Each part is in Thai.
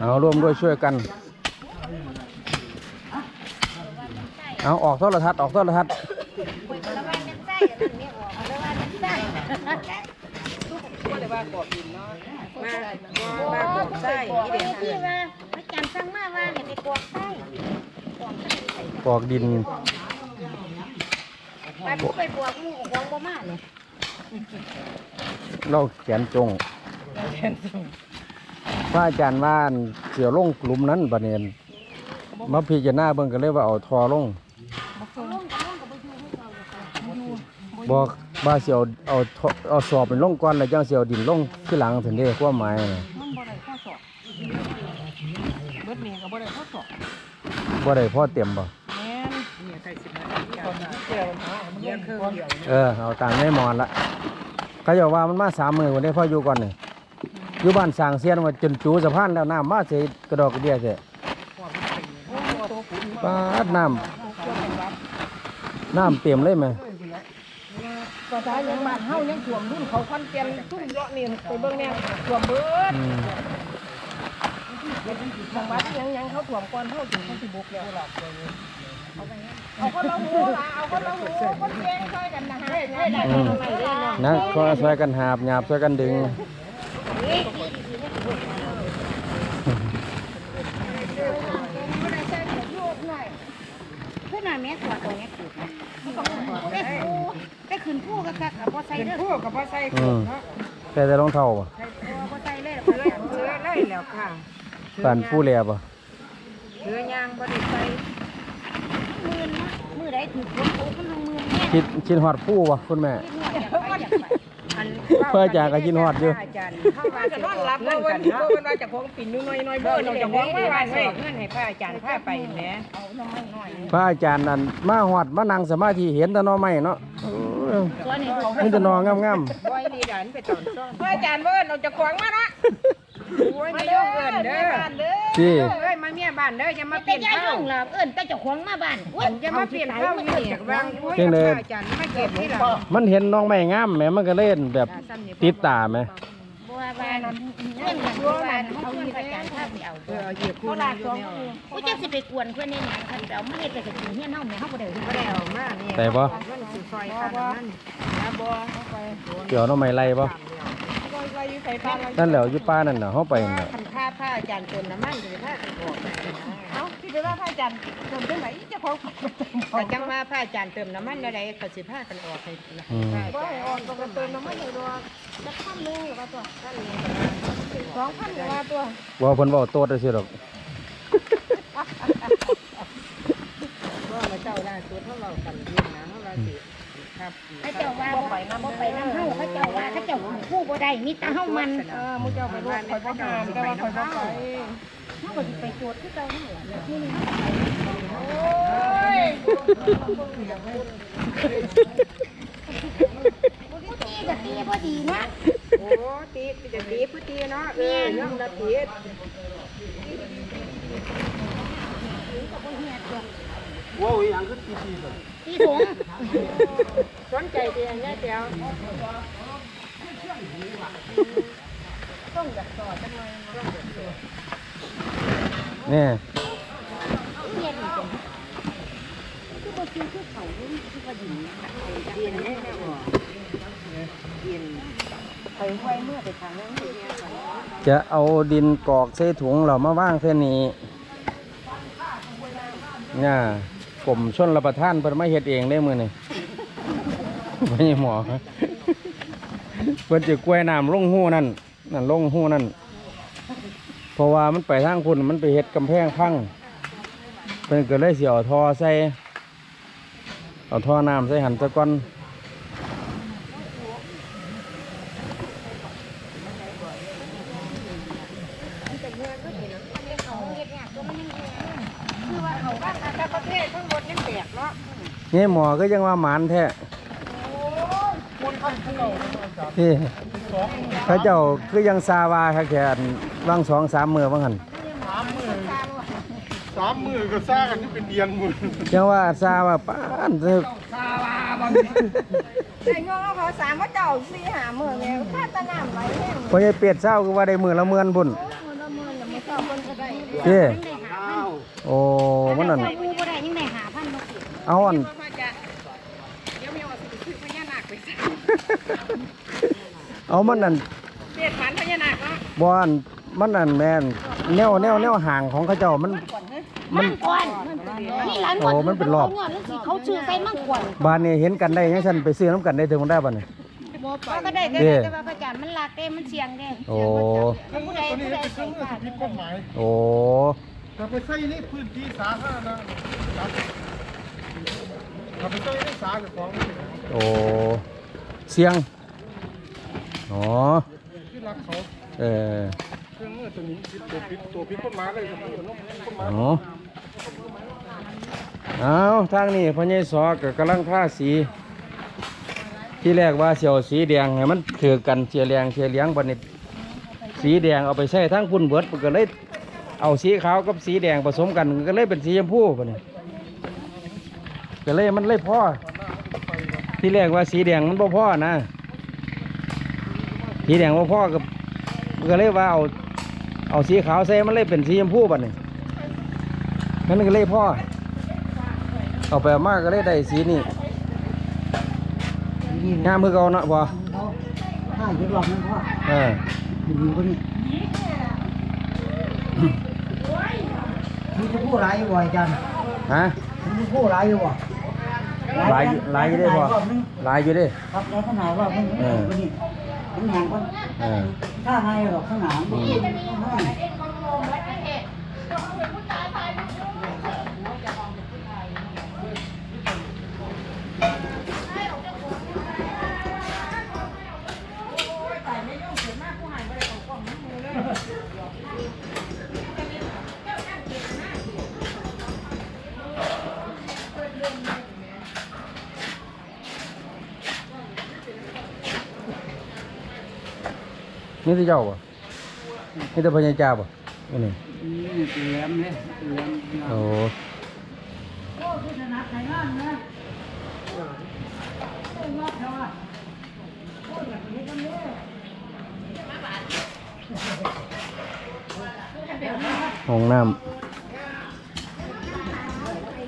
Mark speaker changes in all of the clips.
Speaker 1: เอาร่วมด้วยช่วยกัน เอาออกโทรทัศน์ออกโทรทัศน์
Speaker 2: แล้วว่าเป็นไส้อันนั้นเนี่ยอกแล้วว่า
Speaker 3: บดินเนาะมาว่ากไส้
Speaker 2: โอ้
Speaker 3: นี่เด็ก
Speaker 2: ที่ว่าพระจันทร์สั่งมาว่าให้ไปกวกไส้กไส้
Speaker 1: ปอกดิน
Speaker 2: ไปผู้ไปบวกหมูของบ่มาเลย
Speaker 1: เราแขนจง พระอาจารย์ว่าอันเสียวลงกลุ่มนั้นบัดเนียนมาพิจารณาเบิ่งก็เลยว่าเอาทอลงบอกว่าเสียวเอาท่อเอาสอบเป็นลงก่อนแล้วจังเสียวดินลงที่หลังถึงได้ความหมายน่ะ
Speaker 3: มันบ่ได้ข้อสอบเบิดนี่ก็บ่ได้ข้อสอบ
Speaker 1: บ่ได้พอเต็มบ่
Speaker 3: แม่นนี่ใครสิมาตอนนี้เกี่ยวหามันเลี้ยงเครื่องเดียว
Speaker 1: เออเอาตามไม่มอนละเขาจะว่ามันมาสามมือวันนี้พ่ออยู่ก่อนนี่ อยู่บ้านสร้างเสียนว่าจนจูสะพานแล้วน้ำมาเสียกระดอกกระเดียเสีย
Speaker 3: โอ้ตัวขุน
Speaker 1: ปาดน้ำน้ำเต็มเลยไหม
Speaker 3: ภาษายังบ้านเฮายังท่วมรุ่นเขาคอนเตียนทุ่มเลาะนี่ไปเบิ่งแน่ท่วมเบิด
Speaker 1: อืม
Speaker 3: บางวัดยังยังเขาถ่วมก่อนเขาถึงเขาสิบุกแล้วเอาคนละหูละเอาคนละหูคนแย่งช่วยกันนะฮะ
Speaker 1: อืมนะก็ช่วยกันหาบหยาบช่วยกันดึง
Speaker 2: เพื่อนน่ะแม่ขวดตัวนี้ขูดนะได้ครูได้ขึ้นผู้ก็คักกับบ่ใส่
Speaker 3: เป็น
Speaker 2: เด้อ
Speaker 3: ผู้กับพ่อใส่
Speaker 1: อืม
Speaker 3: เนาะ
Speaker 1: แต่จะรองเท้าป่ะ
Speaker 2: บ่ใส่เลย
Speaker 3: เสือเสือไล่แล้วค่ะ
Speaker 1: ปานผู้แลป่ะ
Speaker 3: เสือยางบ่ได้ใส่
Speaker 2: มือนะมือใดถูกคนโตมันลงมือแม่
Speaker 1: คิดคิดฮอดผู้วะคุณแม่
Speaker 2: อยากไปอยากไป
Speaker 3: อัน
Speaker 1: เพื่ออาจารย์ก็กินฮอดอยู่
Speaker 3: อาจารย์เข้ามาจะนอนรับเงินกันเนาะเพิ่นว่าจะของปิ่นอยู่น้อยๆเบิ่เราจะของมาวันเว้ยเงินให้พระอาจารย์พาไปแหม
Speaker 2: เอาน้ำมันหน่อย
Speaker 1: พระอาจารย์นั่นมาฮอดมานั่งสมาธิเห็นแต่หนอไม้เนาะ เออ
Speaker 2: ส่วนนี้เขา
Speaker 1: มีแต่หนองาม
Speaker 3: บ่อยดีดันไปตอนซ่อนพระอาจารย์เบิ้นเราจะของมานะโอ้ยมาเด้อเอิ้นเด้อ
Speaker 1: ๆที่
Speaker 3: เอ้ยมาเมียบ้านเด้ออย่ามาเปลี่ยน
Speaker 2: เจ้าล่ะเอิ้นแต่เจ้าของมาบ้านโอ้ย
Speaker 3: อย่ามาเปลี่ยนข้านี่วางโอ้ยอาจารย์มาเก็บที่หลัง
Speaker 1: มันเห็นน้องไม้งามแหมมันก็เล่นแบบติดตาไหม
Speaker 2: บัวบานเงินกันบัวบานเขาเงินประจานภาพไปเอา
Speaker 3: เออเหยียบคู่นี่อยู่เขา
Speaker 2: จะสิไปกวนเพื่อนในหนังคันเดาไม่ได้ไปกับกินเฮี้ยนเฮาแม่เฮาบ่ได้
Speaker 3: บ่ได้เอามาเนี่ย
Speaker 1: แต่บ่
Speaker 3: มันสิซอยค่าน้ำมันนะบ่เกี่
Speaker 1: ยวน้องไม้ไรบ่
Speaker 3: บ่
Speaker 1: นั่นแหล้วอยู่ป้านั่นน่ะเฮาไปน่ะ
Speaker 3: คันค่าพระอาจารย์เติมน้ำมันสิพาไปบอกเอ้าที่ไปว่าพระอาจารย์เติมจังไหนจ้าของก็จังว่าพระอาจารย์เติมน้ำมันอะไรก็สิพากันออกให้า
Speaker 1: อืม
Speaker 3: บ่ให้ออกก็เติมน้ำมันอยู่ดอก จะพันนึงหรือว่าตัวพันนึงสองพันหรือว่าตัว
Speaker 1: ว่าเพิ่นเว้าโตดซื่อดอก
Speaker 3: ก็มาเจ้าล่าสุดเขาเว้ากันอยู่นะเขาว่าสิครับ
Speaker 2: เขาเจ้าว่าบ่ไปนำบ่ไปนำเฮาเขาเจ้าว่าเขาเจ้าผู้บ่ได้มีแต่เฮามัน
Speaker 3: เออมูเจ้าไปรู้คอยบ่หามแต่ว่าคอยบ่ไป
Speaker 2: เฮาก็สิไปตรวจคือเก่านั่นแหละนี่นี่
Speaker 3: โอ้ย
Speaker 2: ผู้ ตีก็ตีบ่ดีนะ
Speaker 3: โอ้ตีจะตีพุตีเนาะเออย่อมละตี
Speaker 2: ตีสง
Speaker 3: สนใจดีอันนี้เดียว
Speaker 1: นี่
Speaker 2: เรียนอีกจังคือบ่ซื้อคือเขาอยู่คือบ่ดี
Speaker 3: เย็นแน่แน่บ่ เย็นคอยไว้เมื่อไปทางนั้นเนี่ย
Speaker 1: จะเอาดินกรอกใส่ถุงเรามาว่างเท่านี้เนี่ยกลมชนรับประทานเพิ่นมาเฮ็ดเองได้มือนี่ ไม่ใช่หมอเพิ่นจะกล้วยน้ำลงหู้นั่นนั่นลงหู้นั่นเพราะว่ามันไปทางคุณมันไปเฮ็ดกำแพงพังเพิ่นก็เลยสิเอาทอใส่เอาท่อน้ำใส่หันตะก่อน
Speaker 2: คือว่าเขาว่า
Speaker 3: แต่ประเทศทั้งหมดนี่แตกเนาะ
Speaker 1: นี่หมอก็ยังว่าหมานแท้
Speaker 3: คนพันกิโล
Speaker 1: ที่พระเจ้าคือยังซาวาครับแขนว่างสองสามมือว่างหัน
Speaker 4: สามมือสามมือก็ซ่ากันที่เป็นเดียนมือ
Speaker 1: ยังว่าซาว่าป้านเถอะ
Speaker 3: แต่งงเขาสามว่าเจ้าสี่หาหมื่นเนี่ยค่าตะน้ำไหลแห้ง
Speaker 1: พอใหญ่เป็ดเศร้าคือว่าได้มือละเมือนบุญ
Speaker 2: มือละมือละมือ
Speaker 1: เจ้
Speaker 2: ยังได้หาพัน
Speaker 1: โอ้มันนั่น
Speaker 2: ถ้าเจ้าผู้บ่ได้ยังได้หาพันบ่สิ
Speaker 1: เอาอัน
Speaker 3: พ่อจะเดี๋ยวมีว่าสิซื้อพญานาคไปใส่
Speaker 1: เอามันนั่น
Speaker 3: เรียกฝันพญานาคเนาะ
Speaker 1: บอนมันนั่นแม่นแนวแนวแนวห่างของเขาเจ้ามัน
Speaker 2: มังกรนี่หลาน
Speaker 1: โอ้มันเป็นรอบ
Speaker 2: เขาเงินสิเขาชื่อใส่มังกร
Speaker 1: บ้านนี้เห็นกันได้ยังฉันไปซื้อน้ำกันได้ถึงมันได้ป่ะเนี่ย
Speaker 2: เขาก็ได้ก็
Speaker 1: เด้
Speaker 2: ได้แต่ว่าพระจันทร์มันลักเด้มันเสียงเด้
Speaker 1: โอ้
Speaker 2: แล้วผู้ใด
Speaker 4: ตัวนี้
Speaker 2: ผู้ใด
Speaker 4: ไป
Speaker 2: ใส่
Speaker 4: ซื้อ
Speaker 2: ขาด
Speaker 4: ผิดกฎหมาย
Speaker 1: โอ้
Speaker 4: ถ้าไปใช้ในพื้นที่สาธารณะถ้าไปใช้ในสาเจ้าของ
Speaker 1: โอ้ เสียง อ๋อ
Speaker 4: ที่รักเขา
Speaker 1: เออ
Speaker 4: เครื่องมือตัวนี้ผิดตัวผิดตัวผิดกฎหมายเลยครับพี่น้องกฎหมาย
Speaker 1: อ๋อเอาทางนี้พญายสอก็กำลังท่าสี ที่แรกว่าเสียวสีแดงให้มันถือกันเชียแรงเชียเลี้ยงบัดนี้สีแดงเอาไปใช้ทั้งพุ่นเบิดมันก็เลยเอาสีขาวกับสีแดงผสมกันมันก็เลยเป็นสีชมพูบัดนี้ก็เลยมันเลยพ่อ ที่แรกว่าสีแดงมันบ่พ่อนะ สีแดงบ่พ่อกับมันก็เลยว่าเอาเอาสีขาวใส่มันเลยเป็นสีชมพูบัดนี้นั่นก็เลยพ่อ เอาไปเอามากก็เลยได้สีนี้งามมือเก่าเนาะพ่อ
Speaker 5: ถ้าจะหลอกนั่นพ่อ
Speaker 1: เออ
Speaker 5: ดีกว่านี้มีจะพูดหลายอยู่บ่อยจัน
Speaker 1: ฮะ
Speaker 5: มีพูดหลายอยู่บ่
Speaker 1: หลายอยู่หลายอยู่เด้อพ่อ
Speaker 5: รอบนึง
Speaker 1: หลายอยู่เด้
Speaker 5: ครับแล้วข้างหน้ารอบนึง
Speaker 1: เออ
Speaker 5: วันนี้มันแหงก่อน
Speaker 1: เออ
Speaker 5: ถ้าให้หรอกข้างหน้า น
Speaker 1: นี่ที่เจ้าป่ะนี่แต่พญาจ้าป่ะนี่นี่
Speaker 5: นี่เตรียมเลยเตรียม
Speaker 1: โอ้
Speaker 5: โอ้คือถนัดไหนงานนะโอ้ยอดเท่าไหร่โอ้ยแบบนี้ก็เนี่ย
Speaker 1: ห้องน้ำ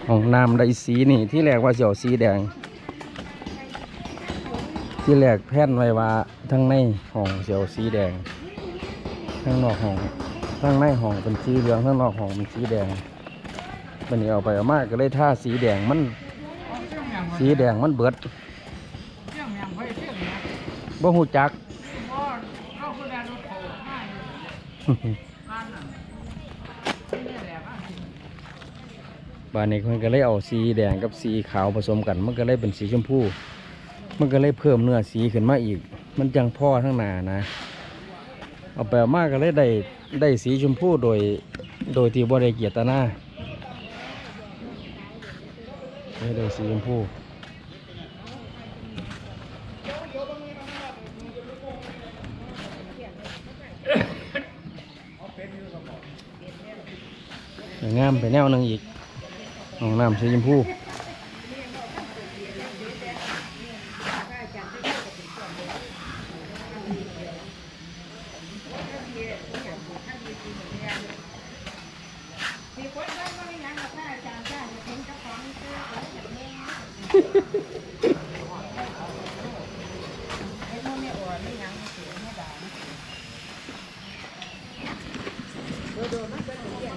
Speaker 1: ห้องน้ำได้สีนี่ที่แรกว่าเสียวสีแดง ที่แรกแพทย์ไว้ว่า ทั้งในห้องเสียวสีแดงทั้งนอกห้องทั้งในห้องเป็นสีเหลืองทั้งนอกห้องเป็นสีแดงวันนี้เอาไปเอามากก็เลยท่าสีแดงมัน สีแดงมันเบิดบ่หูจักบ้านนี้มันก็เลยเอาสีแดงกับสีขาวผสมกัน มันก็เลยเป็นสีชมพู มันก็เลยเพิ่มเนื้อสีขึ้นมาอีก มันจังพ่อทั้งหนานะ เอาไปเอามากก็เลยได้ได้สีชมพูโดยโดยที่บ่ได้เกียรตนาได้สีชมพูงามไปแนวนึงอีกห้องน้ำสีชมพู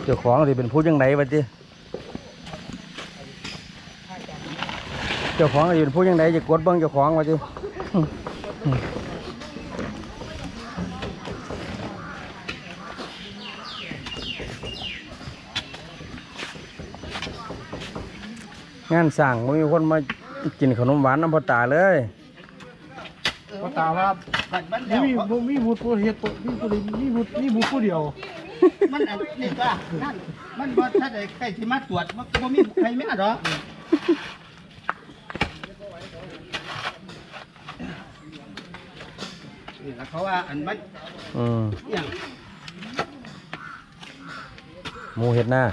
Speaker 1: เจ้าของที่เป็นผู้ยังไงวะจีเจ้าของที่เป็นผู้ยังไงจะกดเบิ้งเจ้าของวะจีงานสั่งบ่มีคนมากินขนมหวานน้ำพอตาเลย
Speaker 4: เพราะตาว่ามีมีมีบุตรผู้เฮ็ดตัวมีผู้ใดมีบุตรมีบุตรผู้เดียว
Speaker 5: มันอันนี่ก็นั่นมันบ่ถ้าได้ใครที่มาตรวจมันก็บ่มีใครมาหรอกนี่ล่ะเขาว่าอันมัน
Speaker 1: อืม
Speaker 5: อหย่าง
Speaker 1: หมูเห็ดหน้า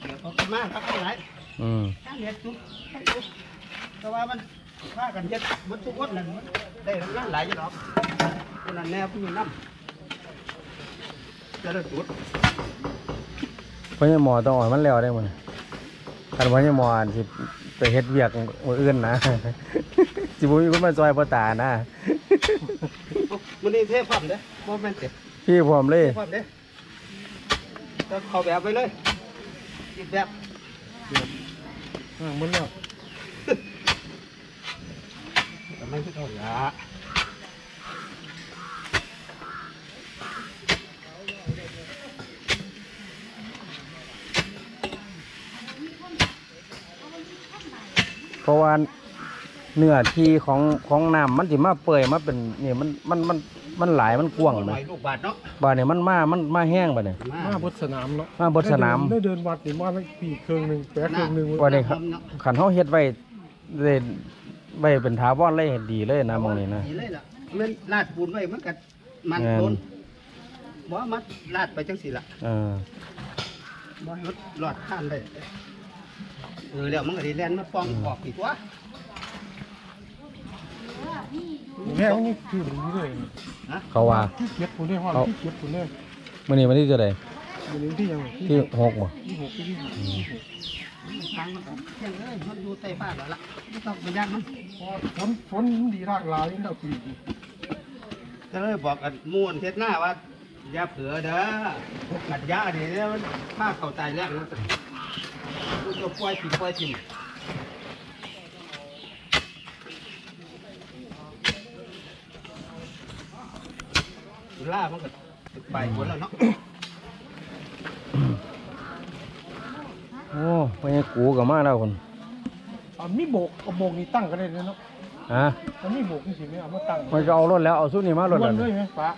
Speaker 5: เดี๋ยวเขาก็มาเขาก็หลาย
Speaker 1: อืม
Speaker 5: ทั้งเฮ็ดทุกทั้งทุกแต่ว่ามันพากันเฮ็ดมันทุกคนนั่นมันได้รางวัลหลายอยู่หรอก คนนั้นแน่ผู้นี้น้ำจะได้จุด
Speaker 1: เพราะยังหมอต้องอ่อยมันแล้วได้หมดคันว่ายังหมออันสิไปเฮ็ดเวียกมืออื่นนะ สิบ่มีคนมาซอยพ่อตานะ
Speaker 5: มันนี่เทพความเด้อโมเมนต์เด้
Speaker 1: พี่พร้อมเลย
Speaker 5: เทพความเด้จะข้าแบบไปเลยอีกแบบ
Speaker 4: อ่ามันแล้ว
Speaker 5: แต่ไม่คือเท่าไหร่
Speaker 1: เพราะว่า เนื้อที่ของของน้ำมันสิมาเปื่อยมาเป็นนี่มันมันมันมันหลายมันกว้าง
Speaker 5: ห
Speaker 1: ไหม
Speaker 5: น่อยลูกบาทเนาะ
Speaker 1: บ่าเนี่ยมันมามันมาแห้งบ่เนี่ย
Speaker 4: มาบนสนามเนาะ
Speaker 1: มาบนสนาม
Speaker 4: ได้เดินวัดนี่มาตั้งปีเครื่องหนึงแปะเครื่องหนึง
Speaker 1: ว่าเนี่ยครับขันเฮาเฮ็ดไว้ได้ไว้เป็นถาวรเลยดีเลยนะหมองนี้นะ
Speaker 5: ดีเลยล่ะมันลาดปูนไว้มันกัมัน
Speaker 1: แม่น
Speaker 5: โดนบ่มัดลาดไปจังสิล่ะ
Speaker 1: เออ
Speaker 5: บ่ให้มันหลอดข้ามได้เออแล้วมันก็ได้แล่นมาป้องออกอีกวะ
Speaker 4: แม่วันนี้คือมันนี่เลย
Speaker 1: เขาว่า
Speaker 4: ที่เก็บปุ่นได้ห้อง
Speaker 1: เอา
Speaker 4: ที่เก็บปุ่นได้
Speaker 1: มื้อนี้วันที่เท่าใด
Speaker 4: มันนี้ที่ยัง
Speaker 1: ที่หกบ่
Speaker 4: ที่หกที่หก
Speaker 5: ทางมันก็เที่ยงเอ้ยมันอยู่ใต้บ้านแล้วล่ะไม่ต้องไปย่านมัน
Speaker 4: พอฝนฝนมันดีรากหลายนี่เราปีนี้
Speaker 5: ก็เลยบอกกันม่วนเท็ดหน้าว่าอย่าเผือเด้อกัดยาดิเนี่ยมันฆ่าเข้าใจแล้วนะมันจะปล่อยถิ่มปล่อยถิ่ม ล่ามันก็ไปหมดแล้วเนาะ
Speaker 1: โอ้ไปยังกูก็มาแล้วคน
Speaker 4: อะมีโบกเอาโบกนี่ตั้งกันได้เลยเนาะ
Speaker 1: ฮะ
Speaker 4: อันนี้โบกนี่สิไหมเอามาตั้ง
Speaker 1: มันก็เอารถแล้วเอาสู้นี่มารถ
Speaker 4: ล้
Speaker 1: แล้ว
Speaker 4: วนเลยไหมป้า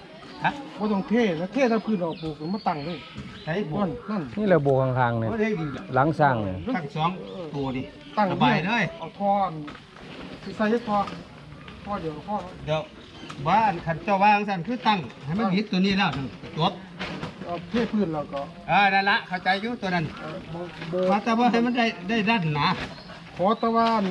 Speaker 5: ฮะ
Speaker 4: ว่าต้องเทนะเทถ้าพื้นเอาโบกมาตั้งเลย
Speaker 5: ใช้บุ
Speaker 4: นั่นนั่น
Speaker 1: นี่แหละโบกข้างๆเนี่ย
Speaker 5: ก็ได้ดีละ
Speaker 1: หลังสร้างเนี่ย
Speaker 5: ทั้งสองตัวดิ
Speaker 4: ตั้ง
Speaker 5: สบายเลย
Speaker 4: เอาท่อใส่ท่อท่อเดียวท่อ
Speaker 5: เดี๋ยว บ้านขันเจ้าวางสั่นคือตั้งให้มันยึดตัวนี้แล้วถึงจบ
Speaker 4: เอาเทพื้นแล้วก็
Speaker 5: อ่านั่นละเข้าใจอยู่ตัวนั้น
Speaker 4: เอาโบกโบ
Speaker 5: ว่ากแต่ว่าให้มันได้ได้ด้านหนา
Speaker 4: ขอตะวัน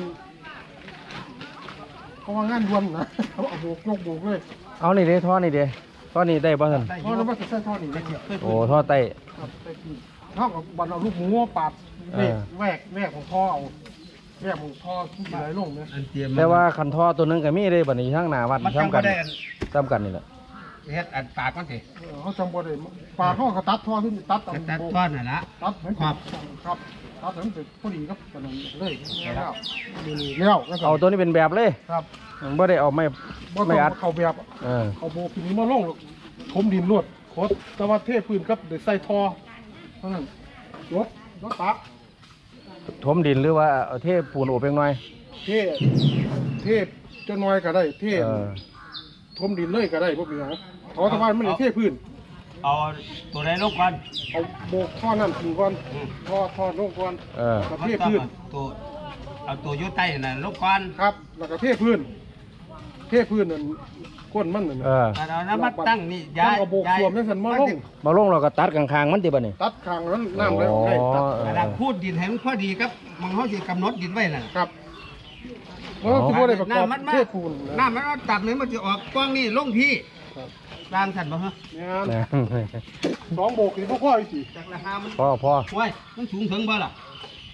Speaker 4: เพราะว่างานรวมนะเขาเอาโบกยกโบกเลย
Speaker 1: เอานี่เด้ท่อนี่เด้ท่อนี่ได้ป่ะท่าน
Speaker 5: ได้อ
Speaker 4: เพราะ
Speaker 5: ยู่
Speaker 4: เราไม่ใส่ท่อนี่เลย
Speaker 1: โอ้ท่อไต
Speaker 4: ครับใส่พื้นเท่ากับบันเอาลูกหมูมาปาดแวก
Speaker 1: เออ
Speaker 4: แวกแวกของท่อเอา แวกของท่อที่ไหลลงเนี่ย
Speaker 5: อันเตรียม
Speaker 1: แต่ว่าคันท่อตัวนึงก็มีเด้บัดนี้ทางหน้าวัด
Speaker 5: มันจัง
Speaker 1: ซ้ำกั
Speaker 5: ก็
Speaker 1: น
Speaker 5: ได้อัน
Speaker 1: ซ้ำกันนี่แหละ
Speaker 5: เฮ็ดอันปากมันสิ
Speaker 4: เออเขาจำบ่ได้ปาดท่อก็ตัดท่อขึ้นตัด
Speaker 5: แต่ตัด
Speaker 4: โบก
Speaker 5: ก้อนน่ะละ
Speaker 4: ตัดให้
Speaker 5: ครับ
Speaker 4: ครับตัดให้มันเป็นพอดีครับกันนั้นเลยแล้วนี่แล้วแล้วก็
Speaker 1: เอาตัวนี้เป็นแบบเลย
Speaker 4: ครับ
Speaker 1: มันบ่ได้เอาไม่
Speaker 4: บ่ต้
Speaker 1: ไม่
Speaker 4: อง
Speaker 1: อัด
Speaker 4: เข้าแบบ
Speaker 1: เออ
Speaker 4: เอาโบกินนี้มาลงหรอกถมดินรวดโคตรแต่ว่าเทพื้นครับเดี๋ยวใส่ทอเท่านั้นยกยกตัก
Speaker 1: ถมดินหรือว่าเอาเทปูนโอบเพียงน้อย
Speaker 4: เทเทจะน้อยก็ได้ เท
Speaker 1: เออ
Speaker 4: ถมดินเลยก็ได้พวกนี้นะขอแต่ว่ามันเลยเทพื้น
Speaker 5: เอาตัวใดลงก่อน
Speaker 4: เอาโบกท่อนั่นถึงก่อนท่อท่อลงก่อน
Speaker 1: เออ
Speaker 4: แล้วเทพื้น
Speaker 5: ตัวเอาตัวอยู่ใต้น่ะลงก่อน
Speaker 4: ครับ แล้วก็เทพื้น เทพื้นนั่นก้นมันนั่น
Speaker 1: เออ
Speaker 5: อันเอาน้ำมันตั้งนี่
Speaker 4: ย้า
Speaker 5: ย้าย
Speaker 4: เอาโบกสวมนั่นสันมาลง
Speaker 1: มาลงเราก็ตัดกลางๆมันติบัดนี้
Speaker 4: ตัดคางนั้นน้ำเลยให้ตัด
Speaker 1: อ๋อ
Speaker 5: กระดาษพูดดินให้มันพอดีครับมันเขาสิกำหนดดินไว้น่ะ
Speaker 4: ครับเพราะว่าคือบ่ได้ประกอบ
Speaker 5: น้ำมันมา
Speaker 4: เทปูนนะ
Speaker 5: น้ำมันเอาตับเลยมันจะออกกว้างนี่ลงพี่
Speaker 4: ครับ
Speaker 5: รางสันบ่ฮะ
Speaker 4: เนี่ย
Speaker 1: นะ
Speaker 4: สองโบกนี่พ่อพ่ออีกสิ
Speaker 5: จากราคามัน
Speaker 1: พ่อพ่อ
Speaker 5: โอ้ยมันสูงถึงบ่ล่ะ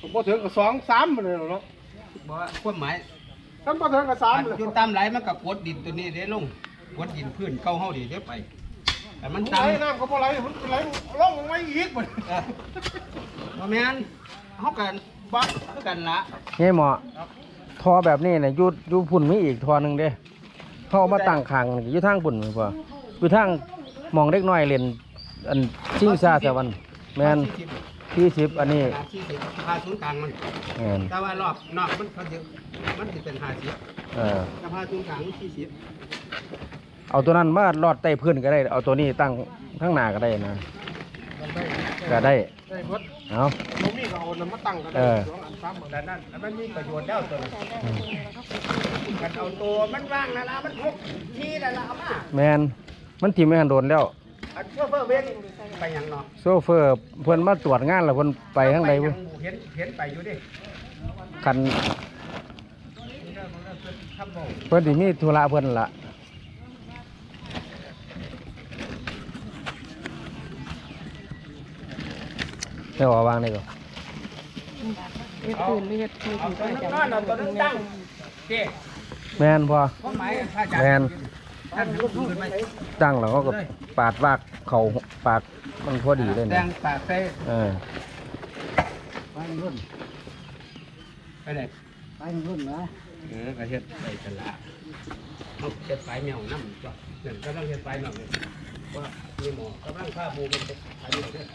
Speaker 4: ผมพอถึงกับสองสามไปเลยเนาะ
Speaker 5: บ่ว่าความหมาย
Speaker 4: ท่านพอถึงกับสาม
Speaker 5: อัน
Speaker 4: เลย
Speaker 5: อยู่ตามไหลมันก็กดดินตัวนี้เด้ลงกดดินพื้นเก่าเฮาดิเดี๋ยวไปแต่มัน
Speaker 4: ไหล
Speaker 5: ต่ำ
Speaker 4: น้ำก็พอไหลมันไหลลงไม่อีกมัน
Speaker 5: เออบ่แม่นเฮากันบ่คือกันละ
Speaker 1: นี่หมอท่อแบบนี้เนี่ยอยู่อยู่พุ่นมีอีกท่อหนึงเด้เขาเอามาตั้งข้างอยู่ทางพุ่นพ่ออยู่ทางหมองเล็กน้อยเล่นอันชิงซาสวรรค์แม่น ที่สิบอันนี้
Speaker 5: ที่สิบพาศูนย์กลางมัน
Speaker 1: แม่น
Speaker 5: แต่ว่ารอบนอกมันเขาจะมันสิเป็น50
Speaker 1: เออ
Speaker 5: แต่พาศูนย์กลางมัน40
Speaker 1: เอาตัวนั้นมาลอดใต้พื้นก็ได้ เอาตัวนี้ตั้งข้างหน้าก็ได้นะก็ได้
Speaker 4: ได้เบิด
Speaker 1: เอา
Speaker 4: เรามีก็เอาน้ำมาตั้งกัน
Speaker 1: เอ
Speaker 4: ได้
Speaker 1: อ
Speaker 4: สองอันสามอัน
Speaker 5: แต่นั่นมันมีประโยชน์แล้วตัวนั้นกันเอาตัวมันว่างนั่นละมันพกที่นั่นละเอามา
Speaker 1: แมนมันทีมไม่หันโดนแล้ว โซเฟอร์เพื่อนมาตรวจงานแล้วเพื่อนไปทางใด
Speaker 5: บ่
Speaker 1: เห็
Speaker 5: นเห็นไปอยู่ดิ
Speaker 1: คันเพื่อนสิมีธุระเพื่อนล่ะได้ว่าวางได้ก็
Speaker 3: เฮ็ดตื่นเลื่นเอาตอนนั้นอนเอาตอน
Speaker 1: แมนพอวะแมน ตั้งแล้วเขาก็ปาดวากเขาปากมันพอดีเลย
Speaker 5: แด
Speaker 1: นะ
Speaker 5: งปากใส่
Speaker 1: เออ
Speaker 5: ไปรุ่นไปไหน
Speaker 4: ไปรุ่นนะ
Speaker 5: เออประเทศไปกันละเอาเฮ็ดไฟแมวน้ำจ้ะนั่นกำลังเฮ็ดไฟแมวเลยว่ามีหมอกำลังฆ่าหมูเป็นไฟแมวเนี่ย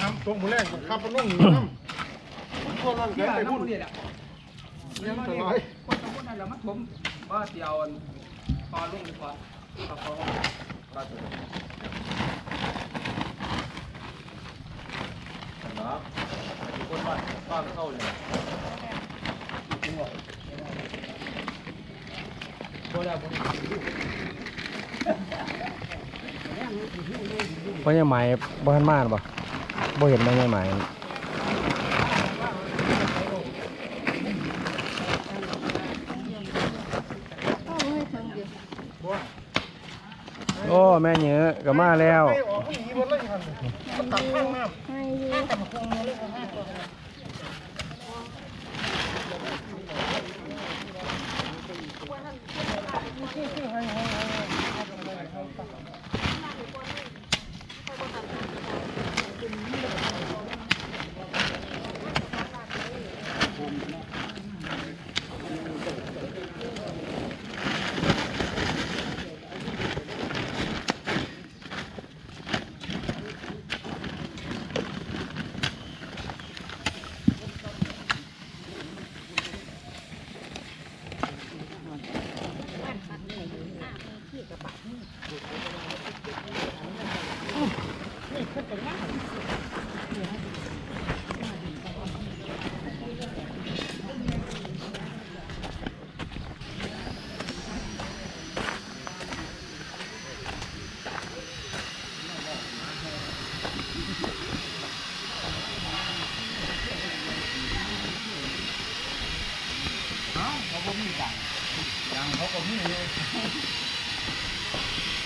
Speaker 4: น้ำตรงหมูแรงมันขับมันนุ่งอยู่น้ำคนนั้นแกไปพุ่น
Speaker 5: นี่แหละ
Speaker 4: เลี้ยงสลาย
Speaker 5: คนสมมุตินั่นแหละมันผมว่าเดียว พอลุงดีกว่าพอพอก็ถูกคนบ้านบ้านเข้าเลย
Speaker 1: เพราะยังหมายบ่ทันมาหรอบ่บ่เห็นไมันยังหมาย แม่เยอะก็มาแล้ว
Speaker 4: ไปออกผู้หญิงบนเลยครับมั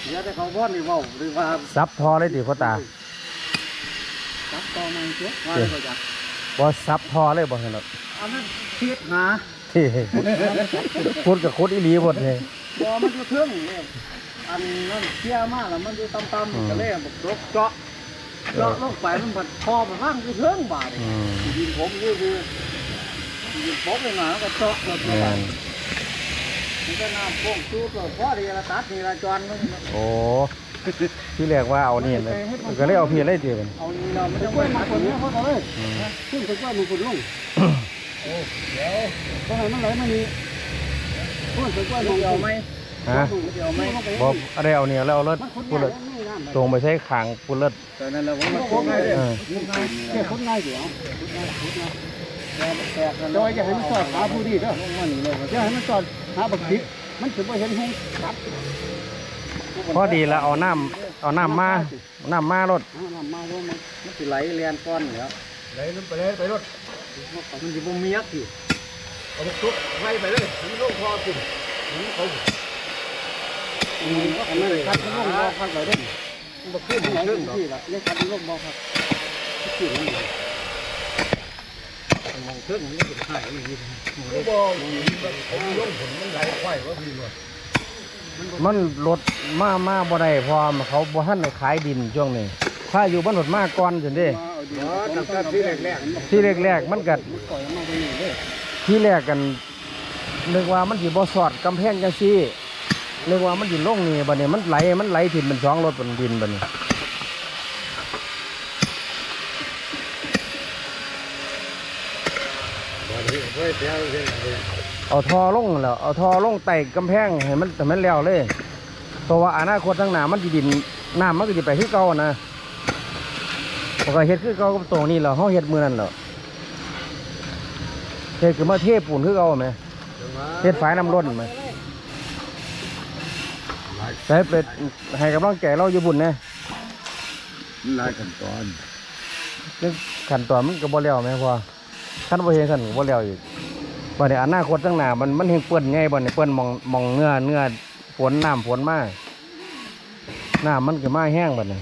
Speaker 5: เดี๋ยวแต่เขาพ่อนี่ว่าหรือว่า
Speaker 1: ซับทอเลยติพ่อตา
Speaker 5: ตัดต่อมาเจ๊ว่าเขาจะ
Speaker 1: บ่ซับทอเลยบ่เห็นหรอก
Speaker 5: อันนั้นเทียบหา
Speaker 1: ที่คุดกับคุดอีหลีหมดเลย
Speaker 5: พอมันจะเครื่องเนี่ยอันนั้นเที่ยมากแล้วมันจะต่ำๆก็เลยบอกรกเจาะเจาะลงไปมันผัดพอมันร่างคือเครื่องบาด
Speaker 1: อืม
Speaker 5: ยิงผมก็คือยิงผมไปหนาก็เจาะแบบ
Speaker 1: แม่น
Speaker 5: มันก็น้ำพ่วงชูดพอดีละตัดนี่ละจอนมัน
Speaker 1: โอ้ ที่แรกว่าเอานี่เลยก็เลยเอาเพียเลยติเป็น
Speaker 5: เอานี่เราไม่ต้องไปหาคนนี้เขาเลย
Speaker 1: อืม
Speaker 5: ขึ้นไปว่ามันคนลงโอ้เดี๋ยวตอนไหนมันไหลมานี่ขึ้นไปว่ามันเอาไหม
Speaker 1: ฮะ
Speaker 5: เดี๋ยวไหม
Speaker 1: บ่อะไรเอาเนี่ยแล้วเอารถปุรถตรงไปใช้ขางปุรถ
Speaker 5: ตอนนั้นเราว่ามันคนง่ายเลย
Speaker 1: เออ
Speaker 5: แค่คนง่ายเดี๋ยวคนง่ายคนง่ายแตกกันเลยอย่าให้มันจอดหาผู้ดีเด้อมันนี่เลยอย่าให้มันจอดหาบักดิบมันถึงว่าเห็นหงครับ
Speaker 1: พอดีแล้วเอาน้ำเอาน้ำมาเอาน้ำมารถ
Speaker 5: เอาน้ำมาว่ามันมันสิไหลเรียนก้อนเหรอ
Speaker 4: ไหลลงไปเลยไปรถ
Speaker 5: มันสิบ่มียักษ์อยู่
Speaker 4: เอาไปทุบไล่ไปเลยมีลูกพอกินเขา
Speaker 5: อืมอันนั้นคัดลงบ่อคัดไปเด้อ
Speaker 4: มาขึ้น
Speaker 5: ที่ไหน
Speaker 4: ขึ้นเนาะ
Speaker 5: ที่ละเรียกคัดลงบ่อครับที่นั่นเลยมองขึ้นมันจะหายอย่างนี้
Speaker 4: ลูกบอลเขามีล่องผลมันไหลควายว่าพี่รถ
Speaker 1: มันรถมามาบ่ได้เพอเขาบ่ทันได้ขายดินช่วงนี้ถ้าอยู่บ้านรถมาก่อนจังเด้
Speaker 5: อ๋อตั้งแต่ที่แรก
Speaker 1: ที่แรกๆมันก็
Speaker 5: ๆปล่อยมาไปนี่เด้อ
Speaker 1: ที่แรกกันนึกว่ามันสิบ่สอดกำแพงจังซี่นึกว่ามันสิลงนี่บัดนี้มันไหลมันไหลถิ่นเป็นสองรถบนดินบัดนี้เอาทอลงแล้วเอาทอลงไต่กำแพงให้มันแต่มันแล้วเลยเพราะว่าอนาคตทั้างหน้ามันสิดินน้ำมันก็จะไปคือเก่านะพอก็เฮ็ดคือเก่ากับตรงนี้แหล้วเฮาเฮ็ดมือนั่นแหล้วเฮ็ดคือมาเทปูนคือเก่าไหมเฮ็ดฝายน้ำล้นไหมใช้ไปให้กำลังแก่เราอยู่บุญนะ
Speaker 5: หลายขั้นตอน
Speaker 1: ซึ่งขั้นตอนมันก็บ่แล้วแม่พอขั้นบ่เฮ็ดขั้นก็บ่แล้วอีก บัดนี้อนาคตทั้างหน้ามันมันเฮ็ดเปื้อนไงบัดนี้เปื้อนหมองหมองเนื้อเนื้อฝนน้ำฝนมาน้ำมันก็มาแห้งบัดนี้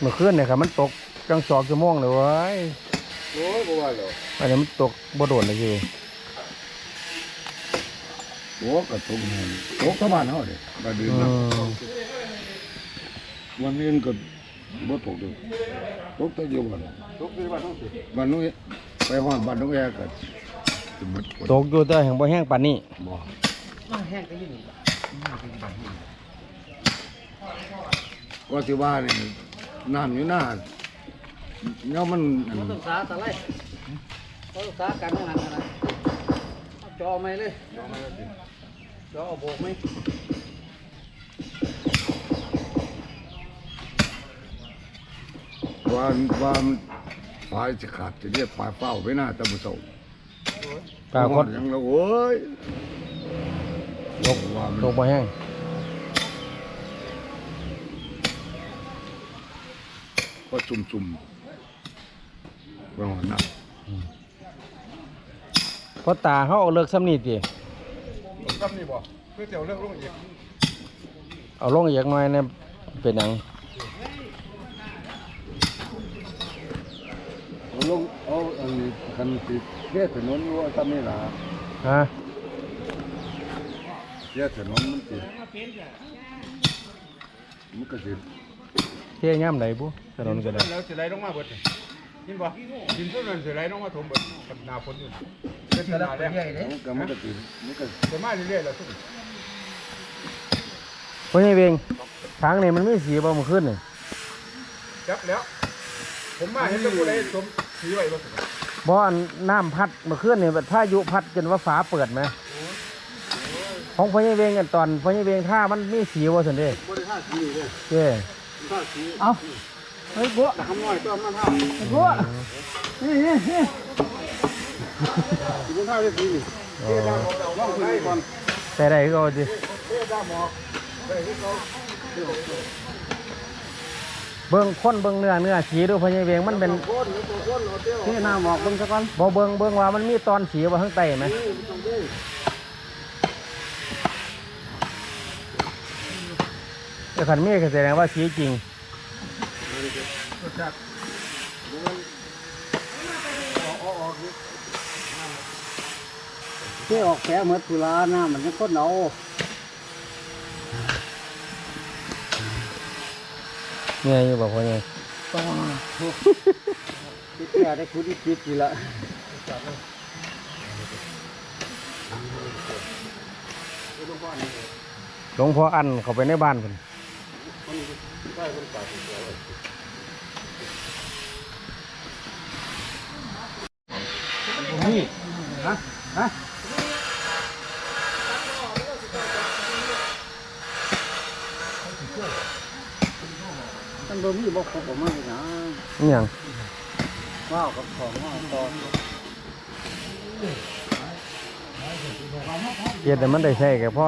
Speaker 1: เมื่อคืนเนี่ยครับมันตกจังสองชั่วโมงเลยเว้ย
Speaker 5: โอ้ยบ่ว่าแล้ว
Speaker 1: อันนี้มันตกบ่โดนเลยที
Speaker 6: โอ้กระตุกแห่งตกเข้าบ้านเฮาเด้บ่ดื้อ
Speaker 1: อื
Speaker 6: นะ
Speaker 1: ม
Speaker 6: วันนี้ก็ บ่ตกเด้อตกแต่อยู่บ้าน
Speaker 5: ทุกที่บ้านต้องสิ
Speaker 6: บ้านนู้นไปฮอดบ้านนู้นแอก็สิหมดคน
Speaker 1: ตกอยู่แต่แห่งบ่แห้งปานนี้
Speaker 6: บ่ก็สิว่านี่น้ำอยู่หน้าเงามันอัน
Speaker 7: ศึกษาตะไลเขาศึกษาการทำงานอะไรจอไหมเลยจอไหมจอเอาโบกไหม
Speaker 6: ว่าว่ามันปลายสิขาดจะเรียกปลายเฝ้าไว้หน้าตะบุเซา
Speaker 1: ปลาคด
Speaker 6: ยังแล้วโอ้ย
Speaker 1: ตก
Speaker 6: ว่ามัน
Speaker 1: ตกบ่แห้ง
Speaker 6: ก็ซุ่มๆไปหอดน้ำ
Speaker 1: เพราะตาเฮาเอาเลิกซ้ำนี่ติ
Speaker 5: กับนี่บ่เพื่อเจ้าเรื่องลงอีก
Speaker 1: เอาลงอีกหน่อยเนี่ยเป็นหยัง
Speaker 6: เอาลงเอาอัน นี้คันติดเทียถนนว่าทำนี่ล่ะ
Speaker 1: ฮะ
Speaker 6: เทียถนนมันติดมันก็ติด
Speaker 1: เที่ยย่ำใดบุถนนก็ได้
Speaker 5: แล้วสิไหลลงมาเบิดกินบ่กินต้นนั้นสิไหลลงมาถมเบิดกับหน้าฝนอยู่เป็นหน้าแรง
Speaker 6: มันก็มันก็ติดมันก็
Speaker 5: จะมาเรื่อยๆแล้วทุก
Speaker 1: เพราะนี่เองทางนี่มันมีสีบ่เมื่อคืนนี่
Speaker 5: จับแล้ว ผมมาเห็นแตะกูได้สมสีไว้บ่สิ
Speaker 1: บ่อันน้ำพัดเมื่อคืนนี่พายุพัดจนว่าฝาเปิดไหมของพ่อใหญ่เวงกันตอนพ่อใหญ่เวงท่ามันมีสีบ่ซั่นเด้
Speaker 7: บริษัทสีเลย
Speaker 1: เจ้
Speaker 7: ท่าสี
Speaker 1: เอาเฮ้ยบัว
Speaker 7: ทำน้อยตัวมันท่า
Speaker 1: บัว
Speaker 7: สีมันท่าได้สีนี่
Speaker 1: อ๋อ
Speaker 7: ลองคุยก่อน
Speaker 1: แต่ได้ก็เอาสิเเบิ่งคนเบิ่งเนื้อเนื้อสีดูพญเวงมันเป็น
Speaker 7: คนหรือตัวคนเอาเตี้ยว
Speaker 1: ที่น้ำออกเบิ่งซะก่อนบ่เบิ่งเบิ่งว่ามันมีตอนสีบ่าข้างใต้ไหมแต่คันมีก็แสดงว่าสีจริง
Speaker 7: ที่ออกแผลเหมือนตุลาหน้ามันยังคนเอา
Speaker 1: เนี่ยอยู่บ่พ่อใหญ่
Speaker 7: ที่แผลได้คุณคิดอยู่ละ
Speaker 1: หลวงพ่ออันเข้าไปในบ้านพุ่นนี่
Speaker 7: มัน บ่มีบ่ครบออกมาเลยนะ
Speaker 1: นี่ยัง
Speaker 7: ว้าวกับของว้าวตอน
Speaker 1: เฮ็ดให้มันได้ใช้แก่พ่อ